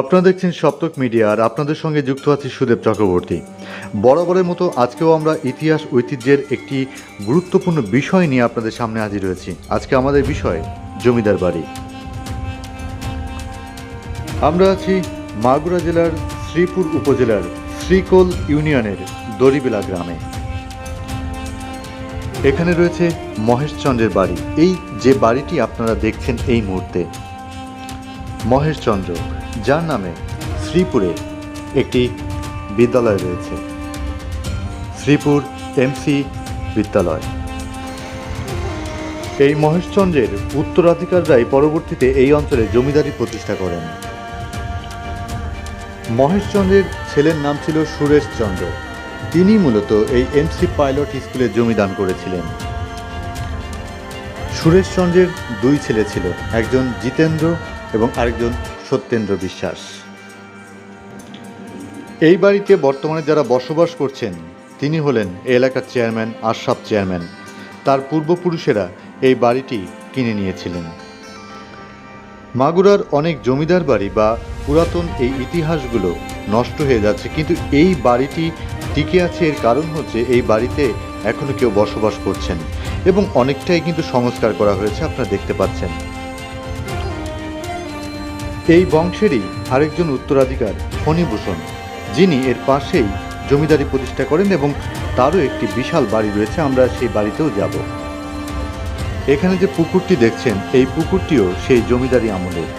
আপনারা দেখছেন সপ্তক মিডিয়া, আর আপনাদের সঙ্গে যুক্ত আছি সুদেব চক্রবর্তী। বরাবরের মতো আজকেও আমরা ইতিহাস, ঐতিহ্যের একটি গুরুত্বপূর্ণ বিষয় নিয়ে আপনাদের সামনে হাজির হয়েছি। আজকে আমাদের বিষয়, জমিদার বাড়ি। আমরা আছি মাগুরা জেলার শ্রীপুর উপজেলার শ্রীকোল ইউনিয়নের দড়িবেলা গ্রামে। এখানে রয়েছে মহেশচন্দ্রের বাড়ি। এই যে বাড়িটি আপনারা দেখছেন এই মুহূর্তে, মহেশচন্দ্র। যার নামে শ্রীপুরে একটি বিদ্যালয় রয়েছে। শ্রীপুর এমসি বিদ্যালয়। এই মহেশচন্দ্রের উত্তরাধিকাররাই পরবর্তীতে এই অঞ্চলে জমিদারি প্রতিষ্ঠা করেন। মহেশচন্দ্রের ছেলের নাম ছিল সুরেশচন্দ্র। তিনি মূলত এই এমসি পাইলট স্কুলে জমিদান করেছিলেন। সুরেশচন্দ্রের দুই ছেলে ছিল, একজন জিতেন্দ্র এবং আরেকজন সত্যেন্দ্র বিশ্বাস। এই বাড়িতে বর্তমানে যারা বসবাস করছেন, তিনি হলেন এলাকার চেয়ারম্যান, আশরাফ চেয়ারম্যান। তার পূর্বপুরুষেরা এই বাড়িটি কিনে নিয়েছিলেন। মাগুরার অনেক জমিদার বাড়ি বা পুরাতন এই ইতিহাসগুলো নষ্ট হয়ে যাচ্ছে, কিন্তু এই বাড়িটি টিকে আছে এর কারণ হচ্ছে এই বাড়িতে এখনও কেউ বসবাস করছেন এবং অনেকটাই কিন্তু সংস্কার করা হয়েছে, আপনারা দেখতে পাচ্ছেন। এই বংশেরই আরেকজন উত্তরাধিকার ফণীভূষণ, যিনি এর পাশেই জমিদারি প্রতিষ্ঠা করেন এবং তারও একটি বিশাল বাড়ি রয়েছে, আমরা সেই বাড়িতেও যাব। এখানে যে পুকুরটি দেখছেন, এই পুকুরটিও সেই জমিদারি আমলের।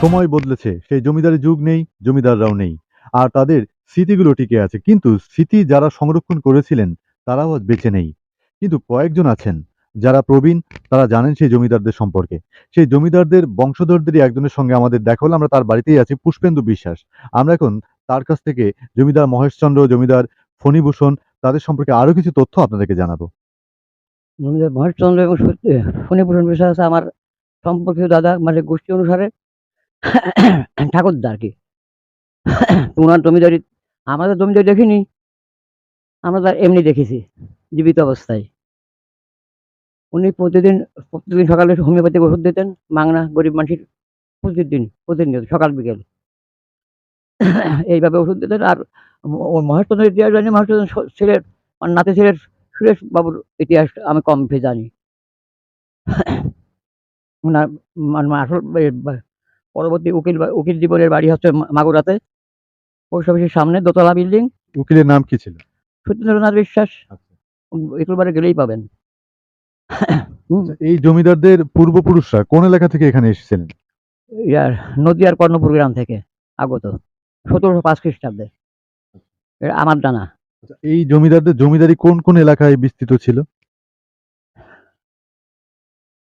সময় বদলেছে, সেই জমিদারি যুগ নেই, জমিদাররাও নেই, আর তাদের স্মৃতিগুলো টিকে আছে, কিন্তু স্মৃতি যারা সংরক্ষণ করেছিলেন, তারাও আজ বেঁচে নেই। কিন্তু কয়েকজন আছেন। যারা প্রবীণ, তারা জানেন সেই জমিদারদের সম্পর্কে। সেই জমিদারদের বংশধরদেরই একজনের সঙ্গে আমাদের দেখা হলো, আমরা তার বাড়িতেই আছি, পুষ্পেন্দু বিশ্বাস। আমরা এখন তার কাছ থেকে জমিদার মহেশচন্দ্র, জমিদার ফণীভূষণ, তাদের সম্পর্কে আরও কিছু তথ্য আপনাদেরকে জানাব। জমিদার মহেশচন্দ্র এবং ফণীভূষণ বিশ্বাস আমার সম্পর্কীয় দাদা মানে গোষ্ঠী অনুসারে ঠাকুরদা আর কি? ওনার জমিদারি, আমাদের জমিদারি দেখিনি, আমরা তার এমনি দেখেছি, জীবিত অবস্থায়। উনি প্রতিদিন প্রতিদিন সকালে হোমিওপ্যাথিক ওষুধ দিতেন মাংনা গরিব মানুষের প্রতিদিন প্রতিনিয়ত সকাল বিকেল। এইভাবে ওষুধ দিতেন আর মহেশচন্দ্রের ইতিহাস জানি মহেশচন্দ্র ছেলের আমার নাতি ছেলের সুরেশ বাবুর ইতিহাস আমি কম বেশি জানি। ওনার মানে আসল পরবর্তী উকিল উকিল জীবনের বাড়ি হচ্ছে মাগুরাতে। পোস্ট অফিসের সামনে দোতলা বিল্ডিং। উকিলের নাম কি ছিল? সত্যেন্দ্রনাথ বিশ্বাস। একুলবারে গেলেই পাবেন। এই জমিদারদের পূর্বপুরুষরা কোন এলাকা থেকে এখানে এসেছিলেন? ইয়ার নদিয়ার কর্ণপুর গ্রাম থেকে আগত সতেরোশো পাঁচ খ্রিস্টাব্দে। এটা আমার জানা। এই জমিদারদের জমিদারি কোন কোন এলাকায় বিস্তৃত ছিল?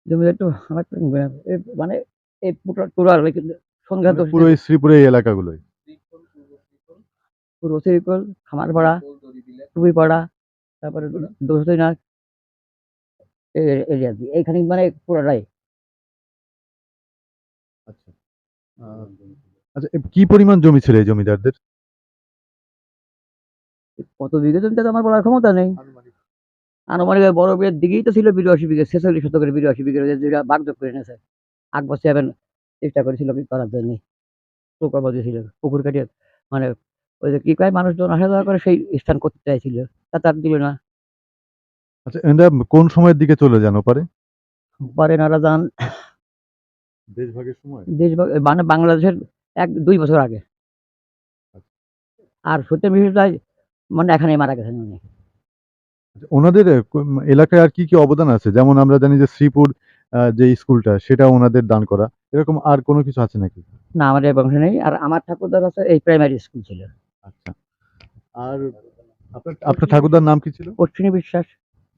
জমিদার তো আমার তো এ মানে এই পুরো টোটাল সন্ধ্যা মানে পুরো এই শ্রীপুরে এই এলাকাগুলোই? খামারপাড়া টুপিপাড়া তারপরে দোষদিনাথ এরিয়া দিয়ে। এইখানে মানে পুরোটাই। আচ্ছা। আচ্ছা কি পরিমাণ জমি ছিল এই জমিদারদের? কত বিঘে জমিতে তো আমার বলার ক্ষমতা নেই। আনুমানিক। বড় বিয়ের দিকেই তো ছিল বিরাশি বিঘে ছেচল্লিশ শতকের বিরাশি বিঘে যেটা বাগযোগ করে নিয়েছে আকবর সেভেন চেষ্টা করেছিল কি করার জন্য। প্রকল্প দিয়েছিল পুকুর কাটিয়ে মানে ওই যে কি কয় মানুষজন আসা যাওয়া করে সেই স্থান করতে চাইছিল। তা তার দিল না। আচ্ছা এরা কোন সময়ের দিকে চলে যান ওপারে? পরে নারা যান দেশভাগের সময়? দেশ মানে বাংলাদেশের এক দুই বছর আগে। আর সত্যেন বিশেষটাই মানে এখানে মারা গেছেন উনি। আচ্ছা, ওনাদের এলাকায় আর কি কি অবদান আছে? যেমন আমরা জানি যে শ্রীপুর যে স্কুলটা সেটা ওনাদের দান করা। এরকম আর কোনো কিছু আছে নাকি? না আমাদের বংশে নেই। আর আমার ঠাকুরদার আছে এই প্রাইমারি স্কুল ছিল। আচ্ছা। আর আপনার ঠাকুরদার নাম কি ছিল? অশ্বিনী বিশ্বাস।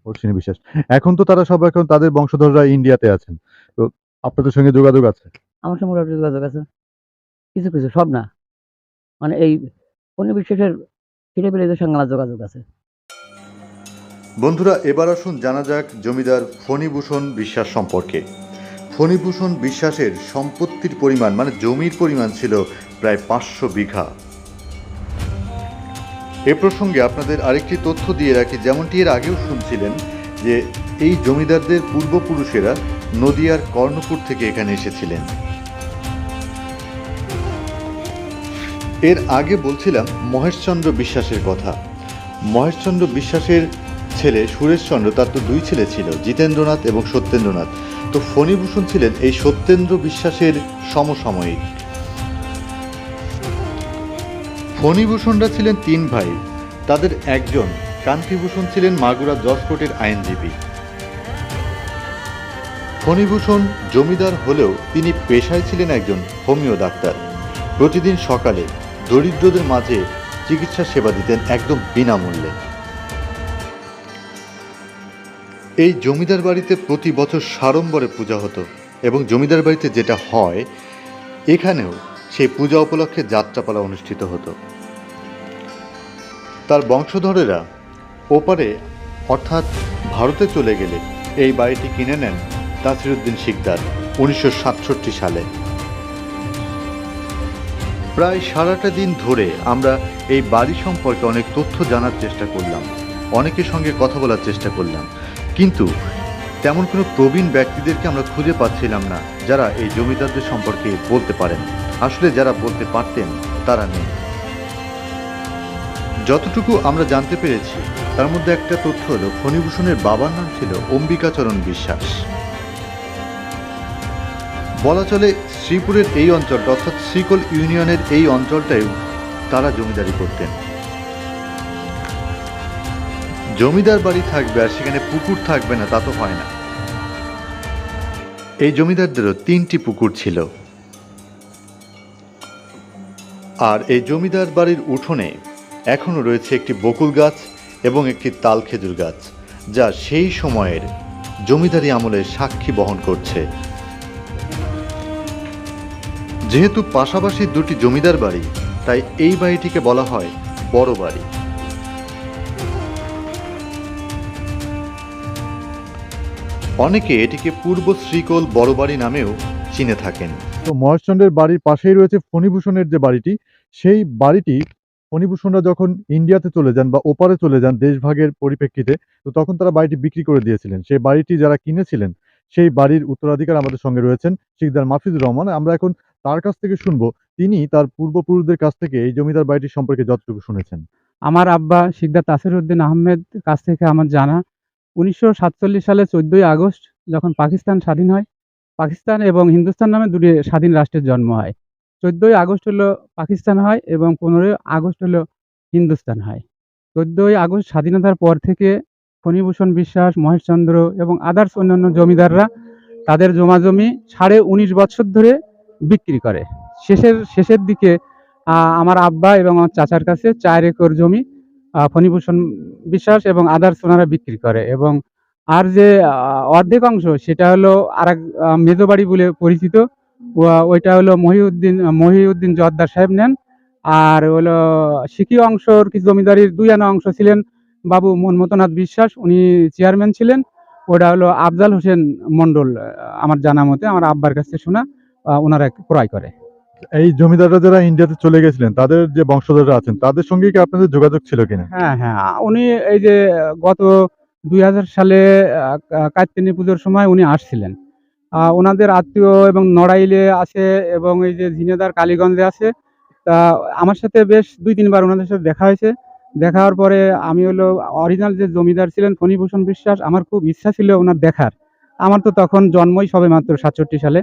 অশ্বিনী বিশ্বাস। এখন তো তারা সব এখন তাদের বংশধররা ইন্ডিয়াতে আছেন। তো আপনাদের সঙ্গে যোগাযোগ আছে? আমার সঙ্গে মোটামুটি যোগাযোগ আছে। কিছু কিছু সব না। মানে এই কোনো বিশ্বাসের ছেলেপেলেদের সঙ্গে আমার যোগাযোগ আছে। বন্ধুরা এবার আসুন জানা যাক জমিদার ফণীভূষণ বিশ্বাস সম্পর্কে। ফণীভূষণ বিশ্বাসের সম্পত্তির পরিমাণ মানে জমির পরিমাণ ছিল প্রায় পাঁচশো বিঘা। এ প্রসঙ্গে আপনাদের আরেকটি তথ্য দিয়ে রাখি, যেমনটি এর আগেও শুনছিলেন, যে এই জমিদারদের পূর্বপুরুষেরা নদিয়ার কর্ণপুর থেকে এখানে এসেছিলেন। এর আগে বলছিলাম মহেশচন্দ্র বিশ্বাসের কথা। মহেশচন্দ্র বিশ্বাসের ছেলে সুরেশচন্দ্র, তার তো দুই ছেলে ছিল, জিতেন্দ্রনাথ এবং সত্যেন্দ্রনাথ। তো ফণীভূষণ ছিলেন এই সত্যেন্দ্র বিশ্বাসের সমসাময়িক। ফণীভূষণরা ছিলেন তিন ভাই। তাদের একজন কান্তিভূষণ ছিলেন মাগুরা জজকোর্টের আইনজীবী। ফণীভূষণ জমিদার হলেও তিনি পেশায় ছিলেন একজন হোমিও ডাক্তার। প্রতিদিন সকালে দরিদ্রদের মাঝে চিকিৎসা সেবা দিতেন একদম বিনামূল্যে। এই জমিদার বাড়িতে প্রতি বছর সাড়ম্বরে পূজা হতো এবং জমিদার বাড়িতে যেটা হয়, এখানেও সেই পূজা উপলক্ষে যাত্রাপালা অনুষ্ঠিত হতো। তার বংশধরেরা ওপারে, অর্থাৎ ভারতে চলে গেলে এই বাড়িটি কিনে নেন তাসিরুদ্দিন শিকদার উনিশশো সাতষট্টি সালে। প্রায় সারাটা দিন ধরে আমরা এই বাড়ি সম্পর্কে অনেক তথ্য জানার চেষ্টা করলাম, অনেকের সঙ্গে কথা বলার চেষ্টা করলাম। কিন্তু তেমন কোনো প্রবীণ ব্যক্তিদেরকে আমরা খুঁজে পাচ্ছিলাম না যারা এই জমিদারদের সম্পর্কে বলতে পারেন। আসলে যারা বলতে পারতেন, তারা নেই। যতটুকু আমরা জানতে পেরেছি, তার মধ্যে একটা তথ্য হলো, ফণীভূষণের বাবার নাম ছিল অম্বিকাচরণ বিশ্বাস। বলা চলে, শ্রীপুরের এই অঞ্চলটা অর্থাৎ শ্রীকোল ইউনিয়নের এই অঞ্চলটাই তারা জমিদারি করতেন। জমিদার বাড়ি থাকবে আর সেখানে পুকুর থাকবে না, তা তো হয় না। এই জমিদারদেরও তিনটি পুকুর ছিল। আর এই জমিদার বাড়ির উঠোনে এখনও রয়েছে একটি বকুল গাছ এবং একটি তাল খেজুর গাছ, যা সেই সময়ের জমিদারি আমলের সাক্ষী বহন করছে। যেহেতু পাশাপাশি দুটি জমিদার বাড়ি, তাই এই বাড়িটিকে বলা হয় বড় বাড়ি। অনেকে এটিকে পূর্ব শ্রীকোল বড় বাড়ি নামেও চিনে থাকেন। তো মহেশচন্দ্রের বাড়ির পাশেই রয়েছে ফণীভূষণের যে বাড়িটি, সেই বাড়িটি ফণীভূষণরা যখন ইন্ডিয়াতে চলে যান বা ওপারে চলে যান দেশভাগের পরিপ্রেক্ষিতে, তো তখন তারা বাড়িটি বিক্রি করে দিয়েছিলেন। সেই বাড়িটি যারা কিনেছিলেন, সেই বাড়ির উত্তরাধিকার আমাদের সঙ্গে রয়েছেন শিকদার মাফিজুর রহমান। আমরা এখন তার কাছ থেকে শুনব, তিনি তার পূর্বপুরুষদের কাছ থেকে এই জমিদার বাড়িটি সম্পর্কে যতটুকু শুনেছেন। আমার আব্বা শিকদার তাসিরউদ্দিন আহমেদ কাছ থেকে আমার জানা, উনিশশো সাতচল্লিশ সালে চোদ্দই আগস্ট যখন পাকিস্তান স্বাধীন হয় পাকিস্তান এবং হিন্দুস্তান নামে দুটি স্বাধীন রাষ্ট্রের জন্ম হয়। চোদ্দোই আগস্ট হলো পাকিস্তান হয় এবং পনেরোই আগস্ট হলো হিন্দুস্তান হয়। চোদ্দোই আগস্ট স্বাধীনতার পর থেকে ফণীভূষণ বিশ্বাস, মহেশচন্দ্র এবং আদার্স অন্যান্য জমিদাররা তাদের জমাজমি সাড়ে উনিশ বছর ধরে বিক্রি করে। শেষের শেষের দিকে আমার আব্বা এবং আমার চাচার কাছে চার একর জমি ফণীভূষণ বিশ্বাস এবং আদার্স ওনারা বিক্রি করে এবং আর যে অর্ধেক অংশ সেটা হলো আর এক আহ, মেজো বাড়ি বলে পরিচিত। ওইটা হলো মহিউদ্দিন মহিউদ্দিন জর্দার সাহেব নেন। আর হলো সিকি অংশর কিছু জমিদারির দুই আনা অংশ ছিলেন বাবু মনমতনাথ বিশ্বাস উনি চেয়ারম্যান ছিলেন। ওটা হলো আফজাল হোসেন মন্ডল আমার জানা মতে আমার আব্বার কাছে শোনা ওনারা ক্রয় করে। এই জমিদাররা যারা ইন্ডিয়াতে চলে গেছিলেন তাদের যে বংশধররা আছেন তাদের সঙ্গে কি আপনাদের যোগাযোগ ছিল কিনা? হ্যাঁ হ্যাঁ উনি এই যে গত দুই হাজার সালে কাত্তিনী পুজোর সময় উনি আসছিলেন। ওনাদের আত্মীয় এবং নড়াইলে আছে এবং এই যে ঝিনেদার কালীগঞ্জে আছে, তা আমার সাথে বেশ দুই, তিনবার ওনাদের সাথে দেখা হয়েছে। দেখা হওয়ার পরে আমি হলো অরিজিনাল যে জমিদার ছিলেন ফণীভূষণ বিশ্বাস, আমার খুব ইচ্ছা ছিল ওনার দেখার। আমার তো তখন জন্মই সবে মাত্র সাতষট্টি সালে।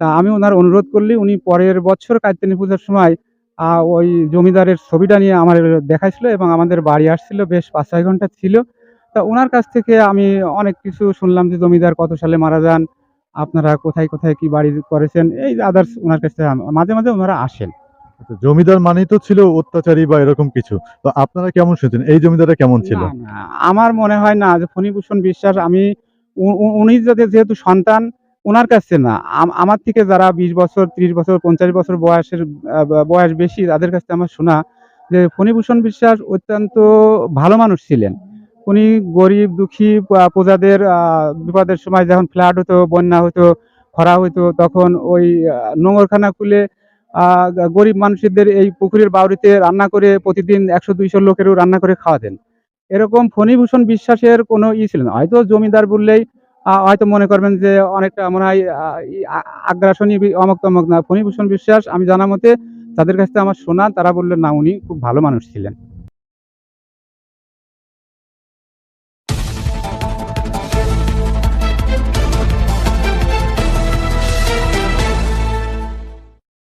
তা আমি ওনার অনুরোধ করলে, উনি পরের বছর কাত্তিনী পুজোর সময় ওই জমিদারের ছবিটা নিয়ে আমার দেখাইছিল এবং আমাদের বাড়ি আসছিল, বেশ পাঁচ, ছয় ঘণ্টা ছিল। তা ওনার কাছ থেকে আমি অনেক কিছু শুনলাম যে জমিদার কত সালে মারা যান আপনারা কোথায় কোথায় কি বাড়ি করেছেন এই আদার্স ওনার কাছ থেকে মাঝে মাঝে ওনারা আসেন। আচ্ছা, জমিদার মানেই তো ছিল অত্যাচারী বা এরকম কিছু। তো আপনারা কেমন শুনছেন? এই জমিদাররা কেমন ছিল? আমার মনে হয় না যে ফণীভূষণ বিশ্বাস আমি উনি যাদের যেহেতু সন্তান ওনার কাছে না। আম- আমার থেকে যারা বিশ বছর ত্রিশ বছর পঞ্চাশ বছর বয়সের বয়স বেশি তাদের কাছে আমার শোনা যে ফণীভূষণ বিশ্বাস অত্যন্ত ভালো মানুষ ছিলেন। উনি গরিব, দুঃখী প্রজাদের বিপদের সময় যখন ফ্লাড হতো, বন্যা হতো, খরা হতো, তখন ওই নোংরখানা খুলে গরিব মানুষদের এই পুকুরের বাউরিতে রান্না করে প্রতিদিন একশো, দুইশো লোকেরও রান্না করে খাওয়াতেন। এরকম ফণীভূষণ বিশ্বাসের কোনো ই ছিল না। হয়তো জমিদার বললেই হয়তো মনে করবেন যে অনেকটা মনে হয় আগ্রাসনী অমক তমক না। ফণীভূষণ বিশ্বাস আমি জানা মতে তাদের কাছ থেকে আমার শোনা তারা বললেন, না, উনি খুব ভালো মানুষ ছিলেন।